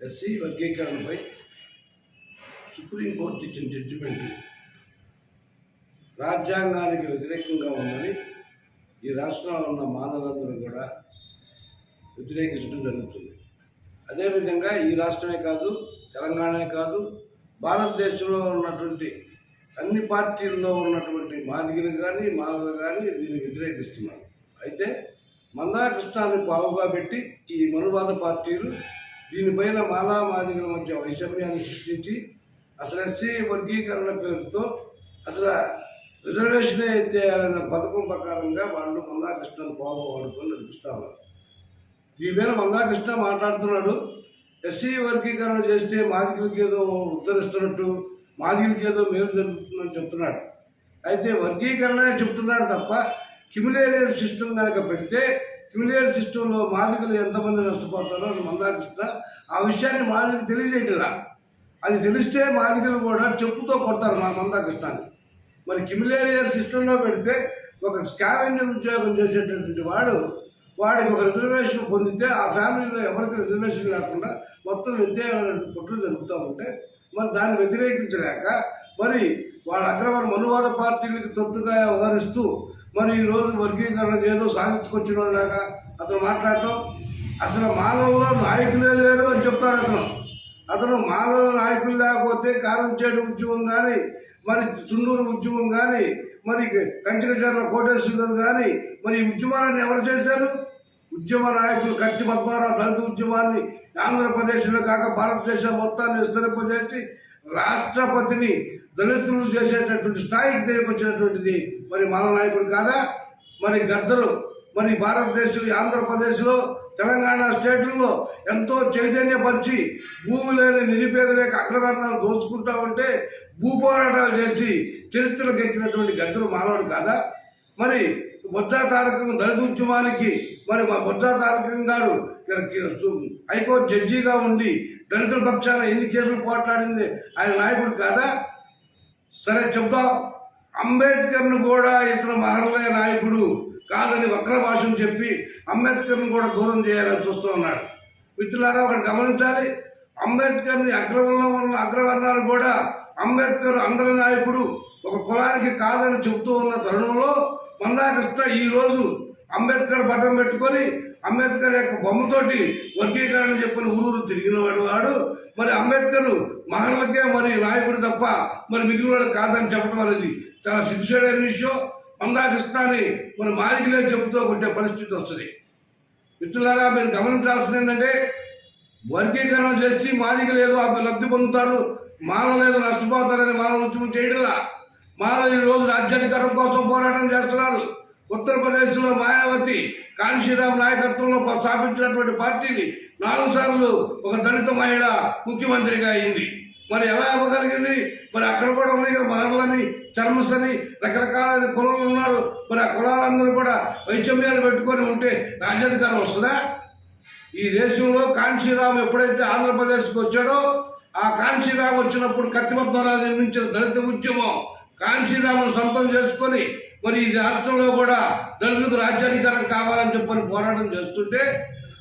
SC వర్గీకరణపై supreme court ఇచ్చిన judgement రాజ్యాంగానికి వ్యతిరేకంగా ఉందని ఈ రాష్ట్రంలో ఉన్న మానవులందరూ కూడా వ్యతిరేకించడం జరుగుతుంది. అదేవిధంగా ఈ రాష్ట్రమే కాదు తెలంగాణే కాదు భారతదేశంలో ఉన్నటువంటి అన్ని పార్టీల్లో ఉన్నటువంటి మాదిగలు కానీ మానవులు కానీ దీన్ని వ్యతిరేకిస్తున్నారు. అయితే మందాకృష్ణాన్ని పావుగా పెట్టి ఈ మనువాద పార్టీలు దీనిపైన మాలా మాదిగల మధ్య వైషమ్యాన్ని సృష్టించి అసలు ఎస్సీ వర్గీకరణ పేరుతో అసలు రిజర్వేషన్ చేయాలన్న పథకం ప్రకారంగా వాళ్ళు మందాకృష్ణను బాబు వాడుకొని నడిపిస్తా ఉన్నారు. ఈ మీద మందాకృష్ణ మాట్లాడుతున్నాడు ఎస్సీ వర్గీకరణ చేస్తే మాదిగులకి ఏదో ఉద్ధరిస్తున్నట్టు మాదిగులకి ఏదో మేలు జరుగుతుందని చెప్తున్నాడు. అయితే వర్గీకరణ చెప్తున్నాడు తప్ప క్యుములేరియర్ సిస్టమ్ కనుక పెడితే క్యుములేరియర్ సిస్టంలో మాదిగలు ఎంతమంది నష్టపోతారో అని మందాకృష్ణ ఆ విషయాన్ని మాదిగలు తెలియజేయట్లా. అది తెలిస్తే మాదిగలు కూడా చెప్పుతో కొడతారు మా మందాకృష్ణాన్ని మరి క్యుములేరియర్ సిస్టంలో పెడితే ఒక స్కావెంజర్ ఉద్యోగం చేసేటటువంటి వాడు వాడికి ఒక రిజర్వేషన్ పొందితే ఆ ఫ్యామిలీలో ఎవరికి రిజర్వేషన్ లేకుండా మొత్తం వ్యత్యాసమైన కుట్రలు జరుగుతూ ఉంటే మరి దాన్ని వ్యతిరేకించలేక మరి వాళ్ళ అగ్రవారి మనువాద పార్టీలకు తొత్తుగా వ్యవహరిస్తూ మరి ఈ రోజు వర్గీకరణ ఏదో సాధించుకొచ్చిన వాళ్ళగా అతను మాట్లాడటం. అసలు మానవులో నాయకులే లేరు అని చెప్తాడు అతను. అతను మానవ నాయకులు లేకపోతే కారంచేడు ఉద్యమం కానీ మరి చుండూరు ఉద్యమం కానీ మరి కంచికచర్ల కోటేశ్వరం కానీ మరి ఈ ఉద్యమాలను ఎవరు చేశారు? ఉద్యమ నాయకులు కత్తి పద్మారావు దళిత ఉద్యమాన్ని ఆంధ్రప్రదేశ్లో కాక భారతదేశం మొత్తాన్ని విస్తరింపజేసి రాష్ట్రపతిని దళితులు చేసేటటువంటి స్థాయికి దిగొచ్చినటువంటిది మరి మన నాయకుడు కాదా? మరి గద్దరు మరి భారతదేశం ఆంధ్రప్రదేశ్లో తెలంగాణ స్టేట్లలో ఎంతో చైతన్యపరిచి భూమి లేని నిరుపేదలేక అగ్రవర్ణాలు దోచుకుంటా ఉంటే భూపోరాటాలు చేసి చరిత్రలోకి ఎక్కినటువంటి గద్దరు మానవుడు కాదా? మరి బొజ్జా తారకం దళిత ఉద్యమానికి మరి మా బొజ్జా తారకం గారు హైకోర్టు జడ్జిగా ఉండి దళితుల పక్షాన ఎన్ని కేసులు పోట్లాడింది ఆయన నాయకుడు కాదా? సరే చెప్తాం అంబేద్కర్ను కూడా ఇతను మహర్లయ నాయకుడు కాదని వక్ర భాషను చెప్పి అంబేద్కర్ను కూడా దూరం చేయాలని చూస్తూ ఉన్నాడు. మిత్రులారా ఒకటి గమనించాలి. అంబేద్కర్ని అగ్రవర్ణంలో ఉన్న అగ్రవర్ణాలు కూడా అంబేద్కర్ అందరి నాయకుడు ఒక కులానికి కాదని చెబుతూ ఉన్న తరుణంలో మందాకృష్ణ ఈ రోజు అంబేద్కర్ బట్టం పెట్టుకొని అంబేద్కర్ యొక్క బొమ్మతోటి వర్గీకరణ చెప్పని ఊరూరు తిరిగిన వాడు వాడు. మరి అంబేద్కర్ మహర్లకే మరి నాయకుడు తప్ప మరి మిగిలిన వాడు కాదని చెప్పడం అనేది చాలా సిగ్గుసేడైన విషయం. మందాకృష్ణని మరి మాదిగలే చెబుతూ కొట్టే పరిస్థితి వస్తుంది. మిత్రులారా మీరు గమనించాల్సింది ఏంటంటే వర్గీకరణ చేసి మాదిగలు లేదు అవి లబ్ధి పొందుతారు మానవ లేదు నష్టపోతారని మానవ ఉద్యమం చేయడంలా? మానవ ఈ రోజు రాజ్యాధికారం కోసం పోరాటం చేస్తున్నారు. ఉత్తరప్రదేశ్లో మాయావతి కాంశీరామ్ నాయకత్వంలో స్థాపించినటువంటి పార్టీని నాలుగు సార్లు ఒక దళిత మహిళ ముఖ్యమంత్రిగా అయింది. మరి ఎలా అవ్వగలిగింది? మరి అక్కడ కూడా ఉన్నాయి కదా మహిళలని అని రకరకాల కులాలు ఉన్నారు. మరి ఆ కులాలందరూ కూడా వైషమ్యాలు పెట్టుకొని ఉంటే రాజ్యాధికారం వస్తుందా? ఈ దేశంలో కాంచీరామ్ ఎప్పుడైతే ఆంధ్రప్రదేశ్కి వచ్చాడో ఆ కాంచీరామ్ వచ్చినప్పుడు కత్తిపద్మరాజు నిర్మించిన దళిత ఉద్యమం కాంచీరామును సొంతం చేసుకొని మరి ఈ రాష్ట్రంలో కూడా దళితులకు రాజ్యాధికారం కావాలని చెప్పని పోరాటం చేస్తుంటే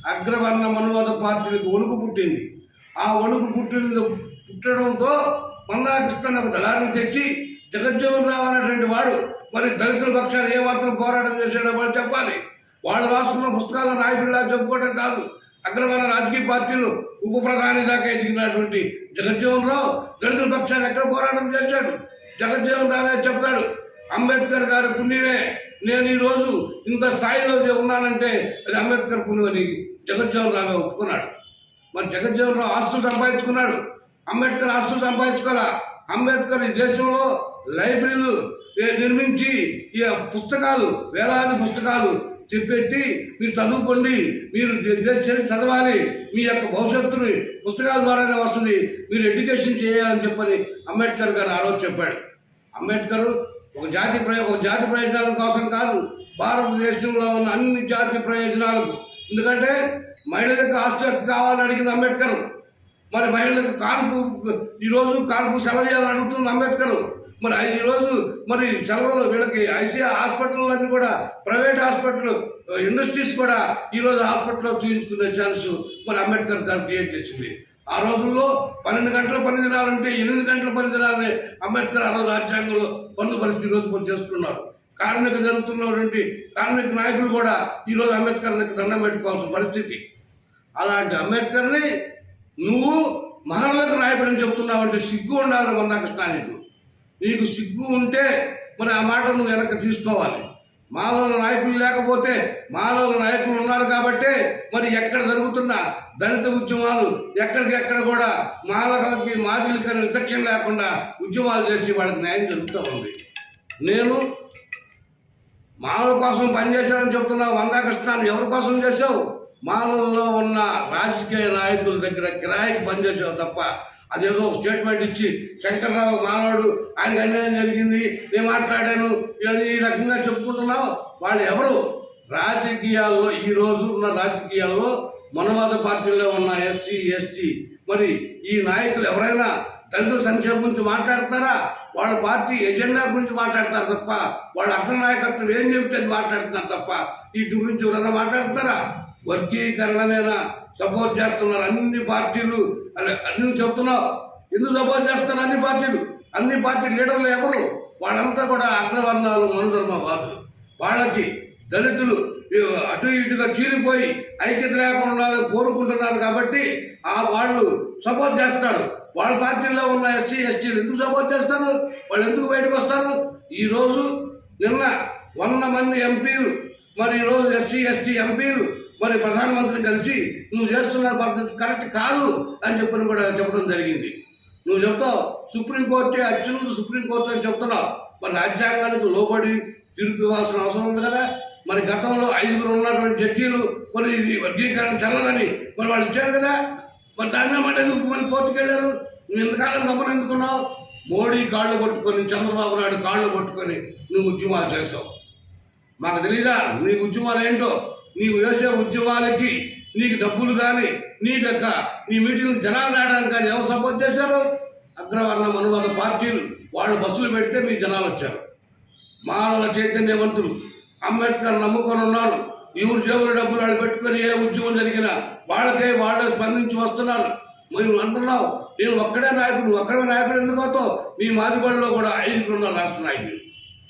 అగ్రవర్ణ మనువాద పార్టీలకు వణుకు పుట్టింది. ఆ వణుకు పుట్టిన పుట్టడంతో మందాకృష్ణ ఒక దళాన్ని తెచ్చి జగజ్జీవన్ రావు అనేటువంటి వాడు మరి దళితుల పక్షాలు ఏ మాత్రం పోరాటం చేశాడో వాళ్ళు చెప్పాలి. వాళ్ళు రాస్తున్న పుస్తకాల నాయకుడిలా చెప్పుకోవడం కాదు. అగ్రవర్ణ రాజకీయ పార్టీలు ఉప ప్రధాని దాకా ఎదిగినటువంటి జగజ్జీవన్ రావు దళితుల పక్షాన్ని ఎక్కడ పోరాటం చేశాడు? జగజ్జీవన్ రావే చెప్తాడు అంబేద్కర్ గారి పుణ్యమే. నేను ఈరోజు ఇంత స్థాయిలో ఉన్నానంటే అది అంబేద్కర్ పుణ్యమని జగజ్జీవన్ రావే ఒప్పుకున్నాడు. మరి జగజ్జీవన్ రావు ఆస్తులు సంపాదించుకున్నాడు. అంబేద్కర్ ఆస్తులు సంపాదించుకోవాలా? అంబేద్కర్ ఈ దేశంలో లైబ్రరీలు నిర్మించి ఈ పుస్తకాలు వేలాది పుస్తకాలు చెప్పెట్టి మీరు చదువుకోండి మీరు దేశ చరిత్ర చదవాలి మీ యొక్క భవిష్యత్తుని పుస్తకాల ద్వారానే వస్తుంది మీరు ఎడ్యుకేషన్ చేయాలని చెప్పని అంబేద్కర్ గారు ఆ రోజు చెప్పాడు. అంబేద్కర్ ఒక జాతి ప్రయో ఒక జాతి ప్రయోజనాల కోసం కాదు భారతదేశంలో ఉన్న అన్ని జాతి ప్రయోజనాలకు ఎందుకంటే మహిళలకు హాస్టల్ కావాలని అడిగింది అంబేద్కర్. మరి మహిళలకు కాన్పు ఈరోజు కాన్పు సెలవు చేయాలని అడుగుతుంది అంబేద్కర్. మరి ఈ రోజు మరి సెలవులు వీళ్ళకి ఐసీఐ హాస్పిటల్లన్నీ కూడా ప్రైవేట్ హాస్పిటల్ ఇండస్ట్రీస్ కూడా ఈరోజు హాస్పిటల్లో చూపించుకునే ఛాన్స్ మరి అంబేద్కర్ గారు క్రియేట్ చేసింది. ఆ రోజుల్లో పన్నెండు గంటల పని దినాలంటే ఎనిమిది గంటల పని దినాలని అంబేద్కర్ ఆ రోజు రాజ్యాంగంలో పన్ను పరిస్థితి రోజు పని చేస్తున్నారు. కార్మిక జరుగుతున్నటువంటి కార్మిక నాయకులు కూడా ఈ రోజు అంబేద్కర్ దండం పెట్టుకోవాల్సిన పరిస్థితి. అలాంటి అంబేద్కర్ని నువ్వు మహానులకు నాయకుడని చెప్తున్నావంటే సిగ్గు ఉండాలి మందాకృష్ణ నీకు నీకు సిగ్గు ఉంటే మరి ఆ మాట నువ్వు వెనక్కి తీసుకోవాలి. మానవ నాయకులు లేకపోతే మానవ నాయకులు ఉన్నారు కాబట్టే మరి ఎక్కడ జరుగుతున్న దళిత ఉద్యమాలు ఎక్కడికెక్కడ కూడా మాలకలకి మాదిలకి అనే విచక్షణ లేకుండా ఉద్యమాలు చేసి వాళ్ళకి న్యాయం జరుగుతూ ఉంది. నేను మానవుల కోసం పనిచేశానని చెప్తున్నావు వందాకృష్ణాన్ని ఎవరి కోసం చేసావు మానవుల్లో ఉన్న రాజకీయ నాయకుల దగ్గర కిరాయికి పనిచేసావు తప్ప అదేదో ఒక స్టేట్మెంట్ ఇచ్చి శంకర్రావు మానవుడు ఆయనకు అన్యాయం జరిగింది నేను మాట్లాడాను ఇవన్నీ ఈ రకంగా చెప్పుకుంటున్నావు? వాళ్ళు ఎవరు? రాజకీయాల్లో ఈ రోజు ఉన్న రాజకీయాల్లో మనవాద పార్టీల్లో ఉన్న ఎస్సీ ఎస్టీ మరి ఈ నాయకులు ఎవరైనా దళితుల సంక్షేమం గురించి మాట్లాడతారా? వాళ్ళ పార్టీ ఎజెండా గురించి మాట్లాడతారు తప్ప వాళ్ళ అగ్ర నాయకత్వం ఏం చెబితే మాట్లాడుతున్నారు తప్ప వీటి గురించి ఎవరైనా మాట్లాడుతారా? వర్గీకరణ మీద సపోర్ట్ చేస్తున్నారు అన్ని పార్టీలు. అన్ని చెప్తున్నావు. ఎందుకు సపోర్ట్ చేస్తున్నారు అన్ని పార్టీలు? అన్ని పార్టీ లీడర్లు ఎవరు? వాళ్ళంతా కూడా అగ్రవర్ణాలు మనుధర్మవాదులు వాళ్ళకి దళితులు అటు ఇటుగా చీలిపోయి ఐక్యత లేకుండా కోరుకుంటున్నారు కాబట్టి ఆ వాళ్ళు సపోర్ట్ చేస్తారు. వాళ్ళ పార్టీలో ఉన్న ఎస్సీ ఎస్టీలు ఎందుకు సపోర్ట్ చేస్తారు? వాళ్ళు ఎందుకు బయటకు వస్తారు? ఈరోజు నిన్న వంద మంది ఎంపీలు మరి ఈరోజు ఎస్సీ ఎస్టీ ఎంపీలు మరి ప్రధానమంత్రిని కలిసి నువ్వు చేస్తున్న పద్ధతి కరెక్ట్ కాదు అని చెప్పని కూడా చెప్పడం జరిగింది. నువ్వు చెప్తావు సుప్రీంకోర్టే అత్యున్నత సుప్రీంకోర్టు అని చెప్తున్నావు మరి రాజ్యాంగానికి లోబడి తీర్పు ఇవ్వాల్సిన అవసరం ఉంది కదా? మరి గతంలో ఐదుగురు ఉన్నటువంటి జడ్జీలు మరి ఇది వర్గీకరణ చల్లదని మరి వాళ్ళు ఇచ్చారు కదా? మరి దాని నువ్వు మళ్ళీ కోర్టుకు వెళ్ళారు? నువ్వు ఇంతకాలం గమనం ఎందుకున్నావు? మోడీ కాళ్ళు పట్టుకొని చంద్రబాబు నాయుడు కాళ్ళు పట్టుకొని నువ్వు ఉద్యమాలు చేసావు మాకు తెలీదా? నీ ఉద్యమాలు ఏంటో? నీవు వేసే ఉద్యమాలకి నీకు డబ్బులు కానీ నీ యొక్క నీ మీటింగ్ జనాలు రావడానికి కానీ ఎవరు సపోర్ట్ చేశారు? అగ్రవర్ణ మనువాద పార్టీలు వాళ్ళు బస్సులు పెడితే మీ జనాలు వచ్చారు. మానవ చైతన్యవంతులు అంబేద్కర్ నమ్ముకొని ఉన్నారు. ఎవరు జేబుల డబ్బులు వాళ్ళు పెట్టుకొని ఏ ఉద్యమం జరిగినా వాళ్ళకే వాళ్ళే స్పందించి వస్తున్నారు. మరి అంటున్నావు నేను ఒక్కడే నాయకుడు ఒక్కడే నాయకుడు ఎందుకు అవుతావు? మీ మాదిగోడలో కూడా ఐదుగురు ఉన్నారు రాష్ట్ర నాయకులు.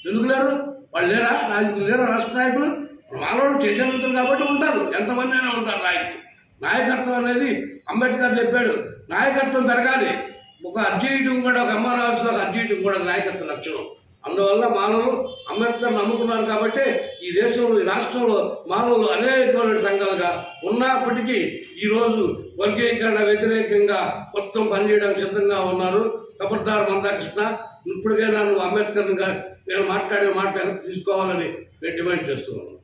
ఎందుకు లేరు? వాళ్ళు లేరా? నాయకులు లేరా రాష్ట్ర నాయకులు? వాళ్ళు చైతన్యవంతులు కాబట్టి ఉంటారు. ఎంతమంది అయినా ఉంటారు నాయకులు. నాయకత్వం అనేది అంబేద్కర్ చెప్పాడు నాయకత్వం పెరగాలి. ఒక అర్జీయటం కూడా ఒక ఎంఆర్ఆర్స్లో ఒక అర్జీయటం కూడా నాయకత్వ లక్షణం. అందువల్ల మానవులు అంబేద్కర్ నమ్ముకున్నారు కాబట్టి ఈ దేశంలో ఈ రాష్ట్రంలో మానవులు అనేకమైన సంఘాలుగా ఉన్నప్పటికీ ఈరోజు వర్గీకరణ వ్యతిరేకంగా మొత్తం పనిచేయడానికి సిద్ధంగా ఉన్నారు. కబర్దార్ మందాకృష్ణ ఇప్పటికైనా నువ్వు అంబేద్కర్ నేను మాట్లాడే మాట వెనక్కి తీసుకోవాలని నేను డిమాండ్ చేస్తున్నాను.